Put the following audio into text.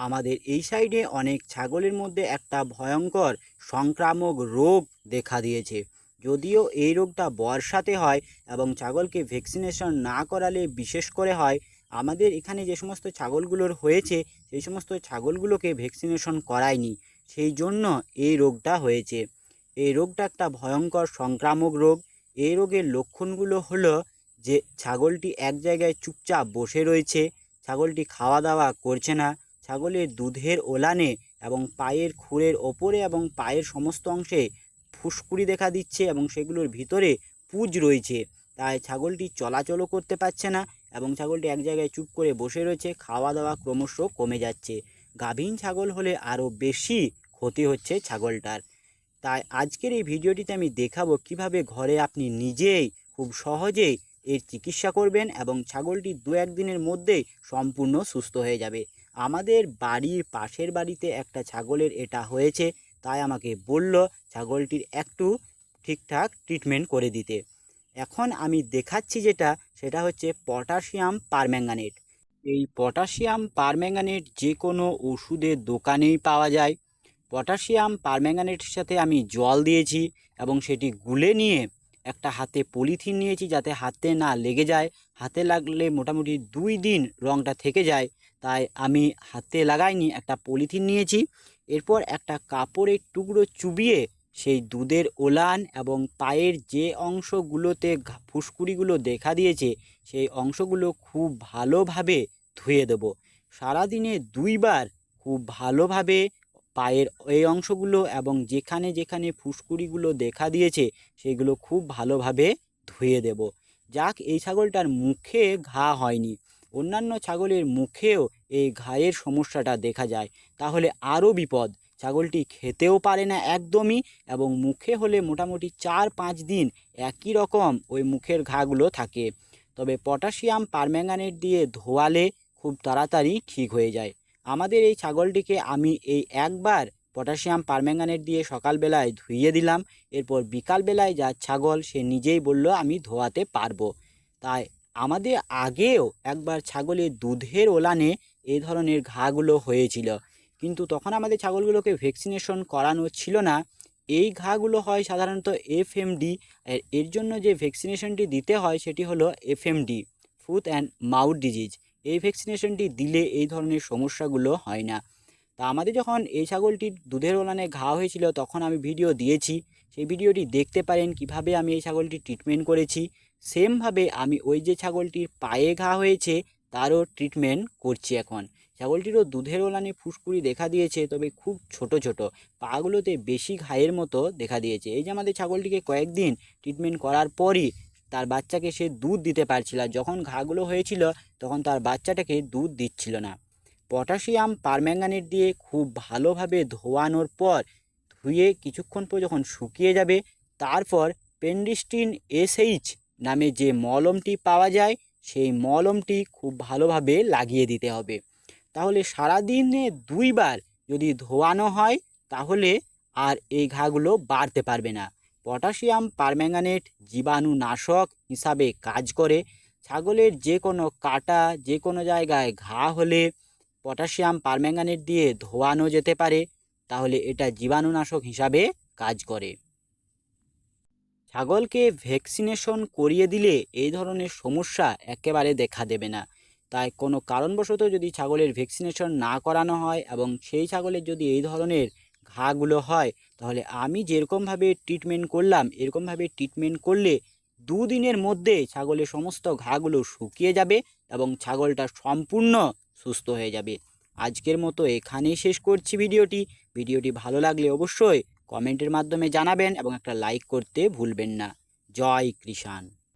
আমাদের এই সাইডে অনেক ছাগলের মধ্যে একটা ভয়ঙ্কর সংক্রামক রোগ দেখা দিয়েছে। যদিও এই রোগটা বর্ষাতে হয় এবং ছাগলকে ভ্যাকসিনেশন না করালে বিশেষ করে হয়, আমাদের এখানে যে সমস্ত ছাগলগুলোর হয়েছে, সেই সমস্ত ছাগলগুলোকে ভ্যাকসিনেশন করায়নি। সেই জন্য এই রোগটা হয়েছে। এই রোগটা একটা ভয়ঙ্কর সংক্রামক রোগ। এই রোগের লক্ষণগুলো হলো যে ছাগলটি এক জায়গায় চুপচাপ বসে রয়েছে, ছাগলটি খাওয়া দাওয়া করছে না ছাগলের দুধের ওলানে এবং পায়ের খুরের ওপরে এবং পায়ের সমস্ত অংশে ফুসকুড়ি দেখা দিচ্ছে এবং সেগুলোর ভিতরে পুজ রয়েছে। তাই ছাগলটি চলাচলও করতে পারছে না এবং ছাগলটি এক জায়গায় চুপ করে বসে রয়েছে। খাওয়া দাওয়া ক্রমশ কমে যাচ্ছে। গাভীন ছাগল হলে আরও বেশি ক্ষতি হচ্ছে ছাগলটার। তাই আজকের এই ভিডিওটিতে আমি দেখাবো কীভাবে ঘরে আপনি নিজেই খুব সহজেই এর চিকিৎসা করবেন এবং ছাগলটি দু একদিনের মধ্যেই সম্পূর্ণ সুস্থ হয়ে যাবে। আমাদের বাড়ির পাশের বাড়িতে একটা ছাগলের এটা হয়েছে, তাই আমাকে বলল ছাগলটির একটু ঠিকঠাক ট্রিটমেন্ট করে দিতে। এখন আমি দেখাচ্ছি যেটা, সেটা হচ্ছে পটাশিয়াম পারম্যাঙ্গানেট। এই পটাশিয়াম পারম্যাঙ্গানেট যে কোনো ওষুধের দোকানেই পাওয়া যায়। পটাশিয়াম পারম্যাঙ্গানেটের সাথে আমি জল দিয়েছি এবং সেটি গুলে নিয়ে একটা হাতে পলিথিন নিয়েছি যাতে হাতে না লেগে যায়। হাতে লাগলে মোটামুটি দুই দিন রঙটা থেকে যায়। তাই আমি হাতে লাগাইনি, একটা পলিথিন নিয়েছি। এরপর একটা কাপড়ের টুকরো চুবিয়ে সেই দুধের ওলান এবং পায়ের যে অংশগুলোতে ফুসকুড়িগুলো দেখা দিয়েছে, সেই অংশগুলো খুব ভালোভাবে ধুয়ে দেবো। সারাদিনে দুইবার খুব ভালোভাবে পায়ের এই অংশগুলো এবং যেখানে যেখানে ফুসকুড়িগুলো দেখা দিয়েছে, সেগুলো খুব ভালোভাবে ধুয়ে দেব। যাক, এই ছাগলটার মুখে ঘা হয়নি। অন্যান্য ছাগলের মুখেও এই ঘায়ের সমস্যাটা দেখা যায়। তাহলে আরও বিপদ। ছাগলটি খেতেও পারে না একদমই এবং মুখে হলে মোটামুটি চার পাঁচ দিন একই রকম ওই মুখের ঘাগুলো থাকে। তবে পটাশিয়াম পারম্যাঙ্গানেট দিয়ে ধোয়ালে খুব তাড়াতাড়ি ঠিক হয়ে যায়। আমাদের এই ছাগলটিকে আমি এই একবার পটাশিয়াম পারম্যাঙ্গানেট দিয়ে সকালবেলায় ধুইয়ে দিলাম। এরপর বিকালবেলায় যা ছাগল সে নিজেই বলল, আমি ধোয়াতে পারব। তাই আমাদের আগেও একবার ছাগলের দুধের ওলানে এই ধরনের ঘাগুলো হয়েছিল। কিন্তু তখন আমাদের ছাগলগুলোকে ভ্যাকসিনেশন করানো ছিল না। এই ঘাগুলো হয় সাধারণত এফএমডি। এর জন্য যে ভ্যাকসিনেশনটি দিতে হয় সেটি হলো FMD, foot and mouth disease. এই ভ্যাকসিনেশনটি দিলে এই ধরনের সমস্যাগুলো হয় না। তা আমাদের যখন এই ছাগলটির দুধের ওলানে ঘা হয়েছিল, তখন আমি ভিডিও দিয়েছি। সেই ভিডিওটি দেখতে পারেন কীভাবে আমি এই ছাগলটির ট্রিটমেন্ট করেছি। সেমভাবে আমি ওই যে ছাগলটির পায়ে ঘা হয়েছে, তারও ট্রিটমেন্ট করছি এখন। ছাগলটিরও দুধের ওলানে ফুসকুড়ি দেখা দিয়েছে, তবে খুব ছোট ছোট। পাগুলোতে বেশি ঘায়ের মতো দেখা দিয়েছে। এই যে আমাদের ছাগলটিকে কয়েকদিন ট্রিটমেন্ট করার পরই তার বাচ্চাকে সে দুধ দিতে পারছিল যখন ঘাগুলো হয়েছিল, তখন তার বাচ্চাটাকে দুধ দিচ্ছিল না। পটাশিয়াম পারম্যাঙ্গানেট দিয়ে খুব ভালোভাবে ধোয়ানোর পর ধুয়ে কিছুক্ষণ পর যখন শুকিয়ে যাবে, তারপর পেন্ডিস্টিন এসএইচ নামে যে মলমটি পাওয়া যায়, সেই মলমটি খুব ভালোভাবে লাগিয়ে দিতে হবে। তাহলে সারাদিনে দুইবার যদি ধোয়ানো হয়, তাহলে আর এই ঘাগুলো বাড়তে পারবে না। পটাশিয়াম পারম্যাঙ্গানেট জীবাণুনাশক হিসাবে কাজ করে। ছাগলের যে কোনো কাটা যে কোনো জায়গায় ঘা হলে পটাশিয়াম পারম্যাঙ্গানেট দিয়ে ধোয়ানো যেতে পারে, তাহলে এটা জীবাণুনাশক হিসাবে কাজ করে। ছাগলকে ভ্যাকসিনেশন করিয়ে দিলে এই ধরনের সমস্যা একেবারে দেখা দেবে না। তাই কোনো কারণবশত যদি ছাগলের ভ্যাকসিনেশন না করানো হয় এবং সেই ছাগলের যদি এই ধরনের ঘাগুলো হয়, তাহলে আমি যেরকমভাবে ট্রিটমেন্ট করলাম, এরকমভাবে ট্রিটমেন্ট করলে দুদিনের মধ্যে ছাগলের সমস্ত ঘাগুলো শুকিয়ে যাবে এবং ছাগলটা সম্পূর্ণ সুস্থ হয়ে যাবে। আজকের মতো এখানেই শেষ করছি ভিডিওটি। ভিডিওটি ভালো লাগলে অবশ্যই কমেন্টের মাধ্যমে জানাবেন এবং একটা লাইক করতে ভুলবেন না। জয় কৃষাণ।